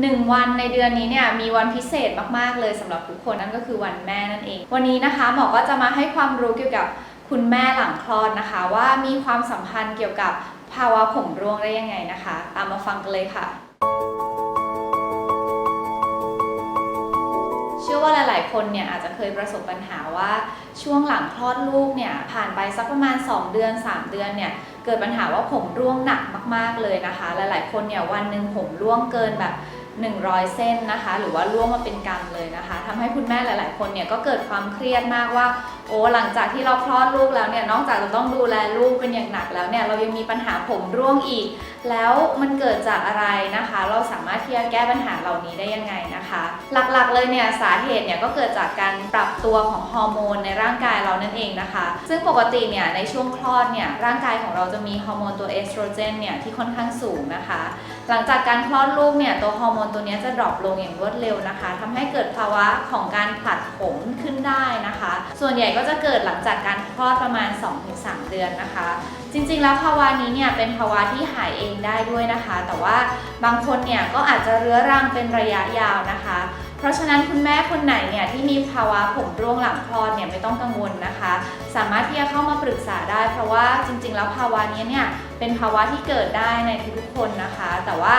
1วันในเดือนนี้เนี่ยมีวันพิเศษมากๆเลยสำหรับทุกคนนั่นก็คือวันแม่นั่นเอง วันนี้นะคะหมอก็จะมาให้ความรู้เกี่ยวกับคุณแม่หลังคลอดนะคะ ว่ามีความสัมพันธ์เกี่ยวกับภาวะผมร่วงได้ยังไงนะคะ ตามมาฟังกันเลยค่ะ เชื่อว่าหลาย ๆ คนเนี่ยอาจจะเคยประสบปัญหาว่าช่วงหลังคลอดลูกเนี่ยผ่านไปสักประมาณ 2 เดือน 3 เดือนเนี่ยเกิดปัญหาว่าผมร่วงหนักมาก ๆ เลยนะคะ หลาย ๆ คนเนี่ยวันหนึ่งผมร่วงเกินแบบ 100 เส้นนะคะ หรือว่าร่วงมาเป็นกรรมเลยนะคะทำให้คุณแม่หลาย ๆ คนเนี่ยก็เกิดความเครียดมากว่า อ้หลังจากที่เราคลอดลูกแล้วเนี่ยนอกจากจะต้องดูแลลูกเป็นอย่างหนักแล้วเนี่ยเรายังมีปัญหาผมร่วงอีก แล้วมันเกิดจากอะไรนะคะ เราสามารถที่จะแก้ปัญหาเหล่านี้ได้ยังไงนะคะ หลักๆเลยเนี่ยสาเหตุเนี่ยก็เกิดจากการปรับตัวของฮอร์โมนในร่างกายเรานั่นเองนะคะ ซึ่งปกติเนี่ยในช่วงคลอดเนี่ยร่างกายของเราจะมีฮอร์โมนตัวเอสโตรเจนเนี่ยที่ค่อนข้างสูงนะคะ หลังจากการคลอดลูกเนี่ยตัวฮอร์โมนตัวนี้จะดรอปลงอย่างรวดเร็วนะคะทำให้เกิดภาวะของการผลัดผมขึ้นได้นะคะ ส่วนใหญ่ก็ก็จะเกิดหลังจากการคลอดประมาณ 2-3 เดือนนะคะ จริงๆ แล้วภาวะนี้เนี่ยเป็นภาวะที่หายเองได้ด้วยนะคะ แต่ว่าบางคนเนี่ยก็อาจจะเรื้อรังเป็นระยะยาวนะคะ เพราะฉะนั้นคุณแม่คนไหนเนี่ยที่มีภาวะผมร่วงหลังคลอดเนี่ยไม่ต้องกังวลนะคะ สามารถที่จะเข้ามาปรึกษาได้ เพราะว่าจริง ๆ แล้วภาวะนี้เนี่ยเป็นภาวะที่เกิดได้ในทุกๆคนนะคะ แต่ว่า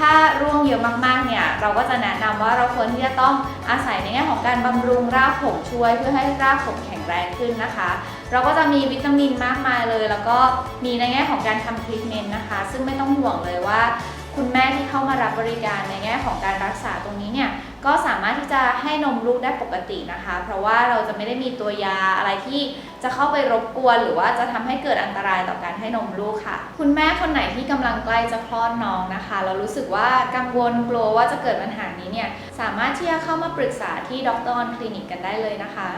ถ้าร่วงเยอะมากๆเนี่ยเราก็จะแนะนำว่าเราควรที่จะต้องอาศัยในแง่ของการบำรุงรากผมช่วย เพื่อให้รากผมแข็งแรงขึ้นนะคะ เราก็จะมีวิตามินมากมายเลย แล้วก็มีในแง่ของการทำทรีทเมนต์นะคะ ซึ่งไม่ต้องห่วงเลยว่า คุณแม่ที่เข้ามารับบริการในแง่ของการรักษาตรงนี้เนี่ย ก็สามารถที่จะให้นมลูกได้ปกตินะคะ เพราะว่าเราจะไม่ได้มีตัวยาอะไรที่จะเข้าไปรบกวน หรือว่าจะทำให้เกิดอันตรายต่อการให้นมลูกค่ะ คุณแม่คนไหนที่กำลังใกล้จะคลอดน้องนะคะ เรารู้สึกว่ากังวลกลัวว่าจะเกิดปัญหานี้เนี่ยสามารถที่จะเข้ามาปรึกษาที่ดรออนคลินิกกันได้เลยนะคะ